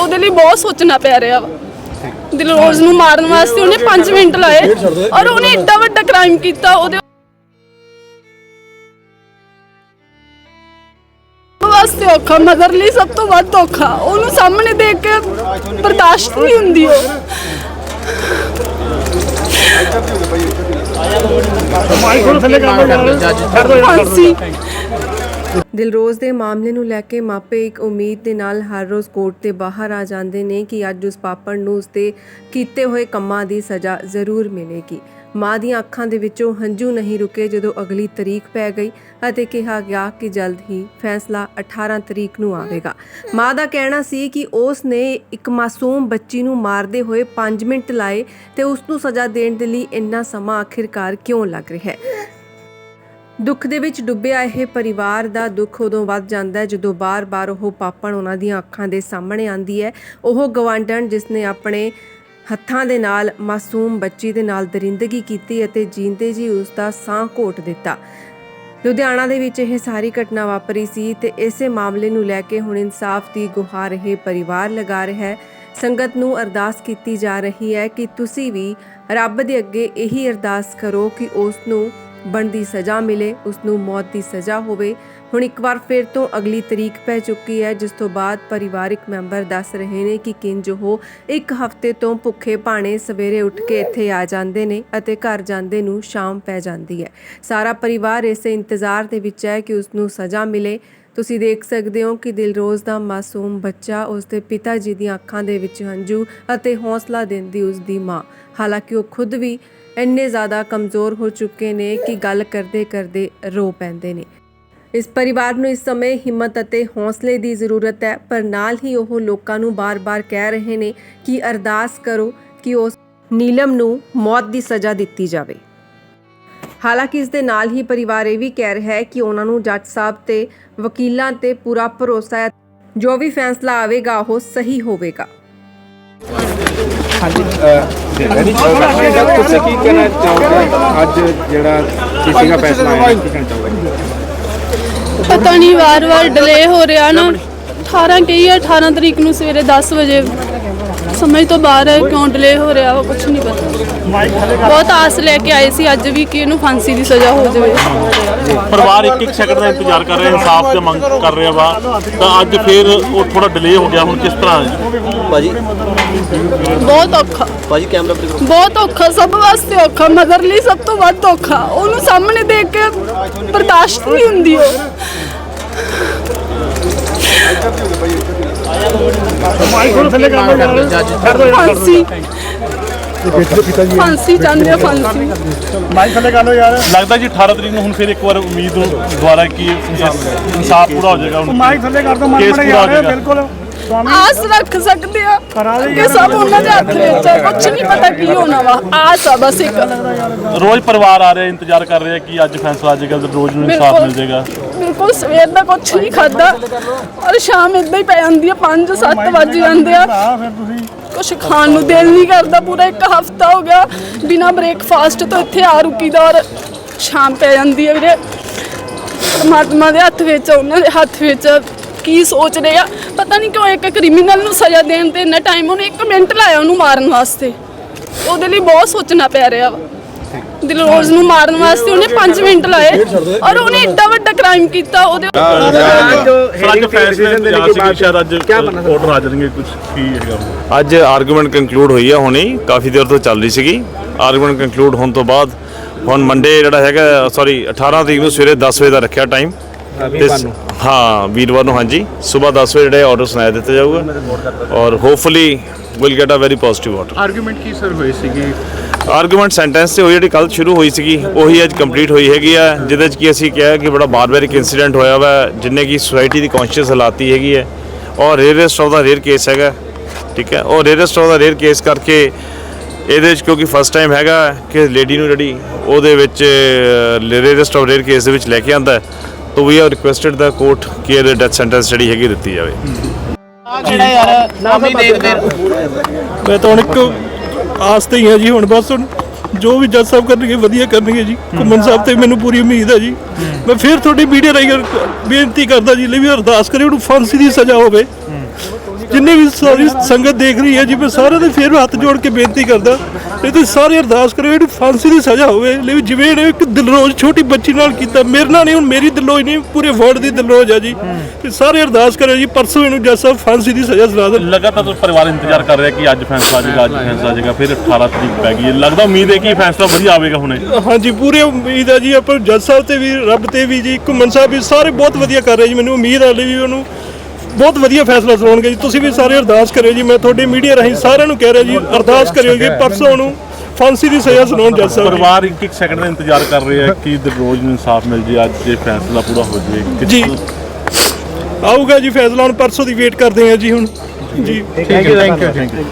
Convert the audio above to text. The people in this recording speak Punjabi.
ਉਹਦੇ ਲਈ ਬਹੁਤ ਸੋਚਣਾ ਪੈ ਰਿਹਾ ਵਾ। ਦਿਲਰੋਜ਼ ਨੂੰ ਮਾਰਨ ਵਾਸਤੇ ਉਹਨੇ 5 ਮਿੰਟ ਲਾਏ ਔਰ ਉਹਨੇ ਏਡਾ ਵੱਡਾ ਕ੍ਰਾਈਮ ਕੀਤਾ ਉਹਦੇ ਵਾਸਤੇ ਔਖਾ ਮਦਰ ਲਈ ਸਭ ਤੋਂ ਵੱਧ ਔਖਾ। ਉਹਨੂੰ ਸਾਹਮਣੇ ਦੇਖ ਕੇ ਬਰਦਾਸ਼ਤ ਨਹੀਂ ਹੁੰਦੀ ਉਹ। ਫਾਂਸੀ ਦਿਲਰੋਜ਼ ਦੇ ਮਾਮਲੇ ਨੂੰ ਲੈ ਕੇ ਮਾਪੇ ਇੱਕ ਉਮੀਦ ਦੇ ਨਾਲ ਹਰ ਰੋਜ਼ ਕੋਰਟ ਦੇ ਬਾਹਰ ਆ ਜਾਂਦੇ ਨੇ ਕਿ ਅੱਜ ਉਸ ਪਾਪੜ ਨੂੰ ਉਸਦੇ ਕੀਤੇ ਹੋਏ ਕੰਮਾਂ ਦੀ ਸਜ਼ਾ ਜ਼ਰੂਰ ਮਿਲੇਗੀ। ਮਾਂ ਦੀਆਂ ਅੱਖਾਂ ਦੇ ਵਿੱਚੋਂ ਹੰਝੂ ਨਹੀਂ ਰੁਕੇ ਜਦੋਂ ਅਗਲੀ ਤਰੀਕ ਪੈ ਗਈ ਅਤੇ ਕਿਹਾ ਗਿਆ ਕਿ ਜਲਦ ਹੀ ਫੈਸਲਾ 18 ਤਰੀਕ ਨੂੰ ਆਵੇਗਾ। ਮਾਂ ਦਾ ਕਹਿਣਾ ਸੀ ਕਿ ਉਸ ਨੇ ਇੱਕ ਮਾਸੂਮ ਬੱਚੀ ਨੂੰ ਮਾਰਦੇ ਹੋਏ 5 ਮਿੰਟ ਲਾਏ ਤੇ ਉਸ ਨੂੰ ਸਜ਼ਾ ਦੇਣ ਦੇ ਲਈ ਇੰਨਾ ਸਮਾਂ ਆਖਿਰਕਾਰ ਕਿਉਂ ਲੱਗ ਰਿਹਾ ਹੈ? ਦੁੱਖ ਦੇ ਵਿੱਚ ਡੁੱਬਿਆ ਇਹ ਪਰਿਵਾਰ ਦਾ ਦੁੱਖ ਉਦੋਂ ਵੱਧ ਜਾਂਦਾ ਹੈ ਜਦੋਂ ਬਾਰ-ਬਾਰ ਉਹ ਪਾਪਣ ਉਹਨਾਂ ਦੀਆਂ ਅੱਖਾਂ ਦੇ ਸਾਹਮਣੇ ਆਂਦੀ ਹੈ। ਉਹ ਗਵਾਂਢਣ ਜਿਸ ਨੇ ਆਪਣੇ ਹੱਥਾਂ ਦੇ ਨਾਲ ਮਾਸੂਮ ਬੱਚੀ ਦੇ ਨਾਲ ਦਰਿੰਦਗੀ ਕੀਤੀ ਅਤੇ ਜੀਂਦੇ ਜੀ ਉਸ ਦਾ ਸਾਹ ਘੋਟ ਦਿੱਤਾ। ਲੁਧਿਆਣਾ ਦੇ ਵਿੱਚ ਇਹ ਸਾਰੀ ਘਟਨਾ ਵਾਪਰੀ ਸੀ ਤੇ ਇਸੇ ਮਾਮਲੇ ਨੂੰ ਲੈ ਕੇ ਹੁਣ ਇਨਸਾਫ ਦੀ ਗੁਹਾਰ ਇਹ ਪਰਿਵਾਰ ਲਗਾ ਰਿਹਾ ਹੈ। ਸੰਗਤ ਨੂੰ ਅਰਦਾਸ ਕੀਤੀ ਜਾ ਰਹੀ ਹੈ ਕਿ ਤੁਸੀਂ ਵੀ ਰੱਬ ਦੇ ਅੱਗੇ ਇਹੀ ਅਰਦਾਸ ਕਰੋ ਕਿ ਉਸ ਨੂੰ ਬਣਦੀ ਸਜ਼ਾ ਮਿਲੇ ਉਸ ਨੂੰ ਮੌਤ ਦੀ ਸਜ਼ਾ ਹੋਵੇ। ਹੁਣ ਇੱਕ ਵਾਰ ਫਿਰ ਤੋਂ ਅਗਲੀ ਤਰੀਕ ਪੈ ਚੁੱਕੀ ਹੈ, ਜਿਸ ਤੋਂ ਬਾਅਦ ਪਰਿਵਾਰਿਕ ਮੈਂਬਰ ਦੱਸ ਰਹੇ ਨੇ ਕਿ ਕਿੰਜ ਉਹ ਇੱਕ ਹਫ਼ਤੇ ਤੋਂ ਭੁੱਖੇ ਭਾਣੇ ਸਵੇਰੇ ਉੱਠ ਕੇ ਇੱਥੇ ਆ ਜਾਂਦੇ ਨੇ ਅਤੇ ਘਰ ਜਾਂਦੇ ਨੂੰ ਸ਼ਾਮ ਪੈ ਜਾਂਦੀ ਹੈ। ਸਾਰਾ ਪਰਿਵਾਰ ਇਸੇ ਇੰਤਜ਼ਾਰ ਦੇ ਵਿੱਚ ਹੈ ਕਿ ਉਸ ਨੂੰ ਸਜ਼ਾ ਮਿਲੇ। ਤੁਸੀਂ ਦੇਖ ਸਕਦੇ ਹੋ ਕਿ ਦਿਲਰੋਜ਼ ਦਾ ਮਾਸੂਮ ਬੱਚਾ ਉਸ ਦੇ ਪਿਤਾ ਜੀ ਦੀਆਂ ਅੱਖਾਂ ਦੇ ਵਿੱਚ ਹੰਝੂ ਅਤੇ ਹੌਸਲਾ ਦਿੰਦੀ ਉਸ ਦੀ ਮਾਂ। ਹਾਲਾਂਕਿ ਉਹ ਖੁਦ ਵੀ ਇੰਨੇ ਜ਼ਿਆਦਾ ਕਮਜ਼ੋਰ ਹੋ ਚੁੱਕੇ ਨੇ ਕਿ ਗੱਲ ਕਰਦੇ ਕਰਦੇ ਰੋ ਪੈਂਦੇ ਨੇ। ਇਸ ਪਰਿਵਾਰ ਨੂੰ ਇਸ ਸਮੇਂ ਹਿੰਮਤ ਅਤੇ ਹੌਸਲੇ ਦੀ ਜ਼ਰੂਰਤ ਹੈ, ਪਰ ਨਾਲ ਹੀ ਉਹ ਲੋਕਾਂ ਨੂੰ ਬਾਰ-ਬਾਰ ਕਹਿ ਰਹੇ ਨੇ ਕਿ ਅਰਦਾਸ ਕਰੋ ਕਿ ਉਸ ਨੀਲਮ ਨੂੰ ਮੌਤ ਦੀ ਸਜ਼ਾ ਦਿੱਤੀ ਜਾਵੇ। ਹਾਲਾਂਕਿ ਇਸ ਦੇ ਨਾਲ ਹੀ ਪਰਿਵਾਰ ਇਹ ਵੀ ਕਹਿ ਰਿਹਾ ਹੈ ਕਿ ਉਹਨਾਂ ਨੂੰ ਜੱਜ ਸਾਹਿਬ ਤੇ ਵਕੀਲਾਂ ਤੇ ਪੂਰਾ ਭਰੋਸਾ ਹੈ। ਜੋ ਵੀ ਫੈਸਲਾ ਆਵੇਗਾ ਉਹ ਸਹੀ ਹੋਵੇਗਾ। ਹਾਂਜੀ ਰੈਡੀ ਤੁਸੀਂ ਕੀ ਕਹਿਣਾ ਚਾਹੋਗੇ। ਅੱਜ ਜਿਹੜਾ ਸੀਸੀ ਦਾ ਫੈਸਲਾ ਆਇਆ ਕੀ ਕਹਿਣਾ ਚਾਹੋਗੇ? ਪਤਾ ਨਹੀਂ ਵਾਰ-ਵਾਰ ਡਿਲੇ ਹੋ ਰਿਹਾ ਨਾ। 18 ਕਹੀ ਹੈ 18 ਤਰੀਕ ਨੂੰ ਸਵੇਰੇ 10 ਵਜੇ ਸਮਝ ਤੋਂ ਬਾਹਰ ਹੈ ਕਿਉਂ ਡਿਲੇ ਹੋ ਰਿਹਾ ਉਹ ਕੁਝ ਨਹੀਂ ਪਤਾ। ਬਹੁਤ ਆਸ ਲੈ ਕੇ ਆਏ ਸੀ ਅੱਜ ਵੀ ਕਿ ਇਹਨੂੰ ਫਾਂਸੀ ਦੀ ਸਜ਼ਾ ਹੋ ਜਾਵੇ। ਪਰਿਵਾਰ ਇੱਕ ਇੱਕ ਸੈਕਿੰਡ ਦਾ ਇੰਤਜ਼ਾਰ ਕਰ ਰਿਹਾ ਇਨਸਾਫ ਦੀ ਮੰਗ ਕਰ ਰਿਹਾ ਵਾ। ਤਾਂ ਅੱਜ ਫਿਰ ਉਹ ਥੋੜਾ ਡਿਲੇ ਹੋ ਗਿਆ ਹੁਣ ਕਿਸ ਤਰ੍ਹਾਂ ਭਾਜੀ? ਬਹੁਤ ਔਖਾ। ਭਾਜੀ ਕੈਮਰਾ ਬਹੁਤ ਔਖਾ ਸਭ ਵਾਸਤੇ ਔਖਾ ਮਦਰ ਲਈ ਸਭ ਤੋਂ ਵੱਧ ਔਖਾ। ਉਹਨੂੰ ਸਾਹਮਣੇ ਦੇਖ ਕੇ ਬਰਦਾਸ਼ਤ ਨਹੀਂ ਹੁੰਦੀ ਉਹ। ਫਾਂਸੀ। ਫਾਂਸੀ ਚਾਹੁੰਦੇ ਆ ਫਾਂਸੀ। ਲੱਗਦਾ ਜੀ 18 ਤਰੀਕ ਨੂੰ ਹੁਣ ਫਿਰ ਇੱਕ ਵਾਰ ਉਮੀਦ ਨੂੰ ਦੁਬਾਰਾ ਕੀ ਇਨਸਾਫ ਪੂਰਾ ਹੋ ਜਾਏਗਾ ਹੁਣ। ਮਾਈਕ ਥੱਲੇ ਕਰ ਦੋ ਕੇਸ ਮਾਈਕ ਪੂਰਾ ਹੋ ਯਾਰ। ਜਾਏਗਾ। ਬਿਲਕੁਲ। ਸਵਾਮੀ। ਆਸ ਰੱਖ ਸਕਦੇ ਆ ਕਿ ਸਭ ਉਹਨਾਂ ਦੇ ਹੱਥ ਵਿੱਚ ਆ। ਕੁਝ ਨਹੀਂ ਪਤਾ ਕੀ ਹੋਣਾ ਵਾ। ਆਸ ਆ ਬਸ ਇੱਕ। ਰੋਜ਼ ਪਰਿਵਾਰ ਆ ਰਿਹਾ ਇੰਤਜ਼ਾਰ ਕਰ ਰਿਹਾ ਕਿ ਅੱਜ ਫੈਸਲਾ ਆ ਜਾਏਗਾ ਰੋਜ਼ ਨੂੰ ਇਨਸਾਫ ਮਿਲ ਜਾਏਗਾ। ਬਿਲਕੁਲ ਸਵੇਰ ਦਾ ਕੁਝ ਨਹੀਂ ਖਾਦਾ ਔਰ ਸ਼ਾਮ ਇਦਾਂ ਹੀ ਪੈ ਜਾਂਦੀ ਆ 5 7 ਵਜ ਜਾਂਦੇ ਆ। ਕੁਝ ਖਾਣ ਨੂੰ ਦਿਲ ਨਹੀਂ ਕਰਦਾ ਪੂਰਾ ਇੱਕ ਹਫਤਾ ਹੋ ਗਿਆ। ਬਿਨਾ ਬ੍ਰੇਕਫਾਸਟ ਤੋਂ ਇੱਥੇ ਆ ਰੁਕੀਦਾ ਔਰ ਸ਼ਾਮ ਪੈ ਜਾਂਦੀ ਹੈ ਵੀਰੇ। ਪਰਮਾਤਮਾ ਦੇ ਹੱਥ ਵਿੱਚ ਉਹਨਾਂ ਦੇ ਹੱਥ ਵਿੱਚ। ਕੀ ਸੋਚ ਰਹੇ ਆ। ਪਤਾ ਨਹੀਂ ਕਿਉਂ ਇੱਕ ਕ੍ਰਿਮੀਨਲ ਨੂੰ ਸਜ਼ਾ ਦੇਣ ਤੇ ਇੰਨਾ ਟਾਈਮ ਉਹਨੇ 1 ਮਿੰਟ ਲਾਇਆ ਉਹਨੂੰ ਮਾਰਨ ਵਾਸਤੇ। ਉਹਦੇ ਲਈ ਬਹੁਤ ਸੋਚਣਾ ਪੈ ਰਿਹਾ ਵਾ। ਦਿਲਰੋਜ਼ ਨੂੰ ਮਾਰਨ ਵਾਸਤੇ ਉਹਨੇ 5 ਮਿੰਟ ਲਾਏ ਔਰ ਉਹਨੇ ਏਡਾ ਵੱਡਾ ਕ੍ਰਾਈਮ ਕੀਤਾ ਉਹਦੇ ਅੱਜ ਫੈਸਲਾ ਸ਼ਾਇਦ ਅੱਜ ਆਰਡਰ ਆ ਜਾਣਗੇ ਕੁਝ ਕੀ ਹੈਗਾ ਅੱਜ ਆਰਗੂਮੈਂਟ ਕੰਕਲੂਡ ਹੋਈ ਹੈ ਹੁਣੇ ਹੀ, ਕਾਫੀ ਦੇਰ ਤੋਂ ਚੱਲ ਰਹੀ ਸੀਗੀ। ਆਰਗੂਮੈਂਟ ਕੰਕਲੂਡ ਹੋਣ ਤੋਂ ਬਾਅਦ ਹੁਣ ਮੰਡੇ ਜਿਹੜਾ ਹੈਗਾ ਸੌਰੀ 18 ਤਰੀਕ ਨੂੰ ਸਵੇਰੇ 10 ਵਜੇ ਦਾ ਰੱਖਿਆ ਟਾਈਮ ਹਾਂ ਵੀਰਵਾਰ ਨੂੰ। ਹਾਂਜੀ। ਸਵੇਰ 10 ਵਜੇ ਜਿਹੜਾ ਆਰਡਰ ਸੁਣਾਇਆ ਦਿੱਤਾ ਜਾਊਗਾ। ਔਰ hopefully will get a very positive order argument Ki sir ਹੋਈ ਸੀਗੀ? ਆਰਗੂਮੈਂਟ ਸੈਂਟੈਂਸ ਤੇ ਹੋਈ ਜਿਹੜੀ ਕੱਲ ਸ਼ੁਰੂ ਹੋਈ ਸੀਗੀ ਉਹੀ ਅੱਜ ਕੰਪਲੀਟ ਹੋਈ ਹੈਗੀ ਆ ਜਿਹਦੇ ਚ ਕੀ ਅਸੀਂ ਕਿਹਾ ਕਿ ਬੜਾ ਬਾਰਬੈਰਿਕ ਇਨਸੀਡੈਂਟ ਹੋਇਆ ਵਾ ਜਿੰਨੇ ਕੀ ਸੋਸਾਇਟੀ ਦੀ ਕੌਨਸ਼ੀਅਸ ਹਲਾਤੀ ਹੈਗੀ ਹੈ ਔਰ rarest of the rare case ਹੈਗਾ ਠੀਕ ਹੈ? ਔਰ rarest of the rare case ਕਰਕੇ ਇਹਦੇ ਵਿੱਚ ਕਿਉਂਕਿ ਫਸਟ ਟਾਈਮ ਹੈਗਾ ਕਿ ਲੇਡੀ ਨੂੰ ਜਿਹੜੀ ਉਹਦੇ ਵਿੱਚ ਰੇਅਰੈਸਟ ਆਫ ਰੇਅਰ ਕੇਸ ਦੇ ਵਿੱਚ ਲੈ ਕੇ ਆਂਦਾ ਹੈ ਤਾਂ ਵੀ ਆਰ ਰਿਕੁਐਸਟਡ ਦਾ ਕੋਰਟ ਕਿ ਇਹਦੇ ਡੈਥ ਸੈਂਟੈਂਸ ਜਿਹੜੀ ਹੈਗੀ ਦਿੱਤੀ ਜਾਵੇ। ਮੈਂ ਤਾਂ ਹੁਣ ਇੱਕ ਆਸ ਤੇ ਹੀ ਹਾਂ ਜੀ ਹੁਣ ਬਸ ਹੁਣ ਜੋ ਵੀ ਜੱਜ ਸਾਹਿਬ ਕਰਨਗੇ ਵਧੀਆ ਕਰਨਗੇ ਜੀ। ਘੁੰਮਣ ਸਾਹਿਬ ਤੇ ਮੈਨੂੰ ਪੂਰੀ ਉਮੀਦ ਹੈ ਜੀ। ਮੈਂ ਫਿਰ ਤੁਹਾਡੀ ਵੀਡੀਓ ਰਾਹੀਂ ਬੇਨਤੀ ਕਰਦਾ ਜੀ ਲਈ ਵੀ ਅਰਦਾਸ ਕਰੇ ਉਹਨੂੰ ਫਾਂਸੀ ਦੀ ਸਜ਼ਾ ਹੋਵੇ। ਜਿੰਨੇ ਵੀ ਸਾਰੀ ਸੰਗਤ ਦੇਖ ਰਹੀ ਹੈ ਜੀ ਮੈਂ ਸਾਰਿਆਂ ਦੇ ਫੇਰ ਹੱਥ ਜੋੜ ਕੇ ਬੇਨਤੀ ਕਰਦਾ ਇਹ ਤੁਸੀਂ ਸਾਰੇ ਅਰਦਾਸ ਕਰੋ ਇਹਨੂੰ ਫਾਂਸੀ ਦੀ ਸਜ਼ਾ ਹੋਵੇ। ਲਈ ਜਿਵੇਂ ਇਹਨੇ ਇੱਕ ਦਿਲਰੋਜ਼ ਛੋਟੀ ਬੱਚੀ ਨਾਲ ਕੀਤਾ ਮੇਰੇ ਨਾਲ ਨਹੀਂ ਹੁਣ ਮੇਰੀ ਦਿਲੋਂ ਨਹੀਂ ਪੂਰੇ ਵਰਲਡ ਦੀ ਦਿਲਰੋਜ਼ ਆ ਜੀ। ਤੇ ਸਾਰੇ ਅਰਦਾਸ ਕਰੋ ਜੀ ਪਰਸੋਂ ਇਹਨੂੰ ਜੱਜ ਸਾਹਿਬ ਫਾਂਸੀ ਦੀ ਸਜ਼ਾ ਸੁਣਾ ਦੇਣ। ਲਗਾਤਾਰ ਤਾਂ ਪਰਿਵਾਰ ਇੰਤਜ਼ਾਰ ਕਰ ਰਿਹਾ ਕਿ ਅੱਜ ਫੈਸਲਾ ਆ ਜਾਏਗਾ ਅੱਜ ਫੈਸਲਾ ਆ ਜਾਏਗਾ ਫਿਰ 18 ਤਰੀਕ ਪੈ ਗਈ ਹੈ। ਲੱਗਦਾ ਉਮੀਦ ਹੈ ਕਿ ਫੈਸਲਾ ਵਧੀਆ ਆਵੇਗਾ ਹੁਣੇ। ਹਾਂਜੀ ਪੂਰੀ ਉਮੀਦ ਹੈ ਜੀ ਆਪਾਂ ਜੱਜ ਸਾਹਿਬ ਤੇ ਵੀ ਰੱਬ ਤੇ ਵੀ ਜੀ ਘੁੰਮਣ ਸਾਹਿਬ ਵੀ ਸਾਰੇ ਬਹੁਤ ਵਧੀਆ ਕਰ ਰਹੇ ਜੀ ਮੈਨੂੰ ਉਮੀਦ ਹੈ ਵੀ ਉਹਨੂੰ ਬਹੁਤ ਵਧੀਆ ਫੈਸਲਾ ਸੁਣਾਉਣਗੇ ਜੀ। ਤੁਸੀਂ ਵੀ ਸਾਰੇ ਅਰਦਾਸ ਕਰਿਓ ਜੀ। ਮੈਂ ਤੁਹਾਡੇ ਮੀਡੀਆ ਰਾਹੀਂ ਸਾਰਿਆਂ ਨੂੰ ਕਹਿ ਰਿਹਾ ਜੀ ਅਰਦਾਸ ਕਰਿਓ ਜੀ ਪਰਸੋਂ ਨੂੰ ਫਾਂਸੀ ਦੀ ਸਜ਼ਾ ਸੁਣਾਉਣ ਜੱਜ ਸਾਹਿਬ ਜੀ। ਪਰਿਵਾਰ ਇੱਕ ਇੱਕ ਸੈਕਿੰਡ ਦਾ ਇੰਤਜ਼ਾਰ ਕਰ ਰਿਹਾ ਹੈ ਕਿ ਦਿਲਰੋਜ਼ ਨੂੰ ਇਨਸਾਫ ਮਿਲ ਜੇ ਅੱਜ ਇਹ ਫੈਸਲਾ ਪੂਰਾ ਹੋ ਜਾਵੇ। ਜੀ। ਆਊਗਾ ਜੀ ਫੈਸਲਾ ਹੁਣ ਪਰਸੋਂ ਦੀ ਵੇਟ ਕਰਦੇ ਹਾਂ ਜੀ ਹੁਣ। ਜੀ। Thank you thank you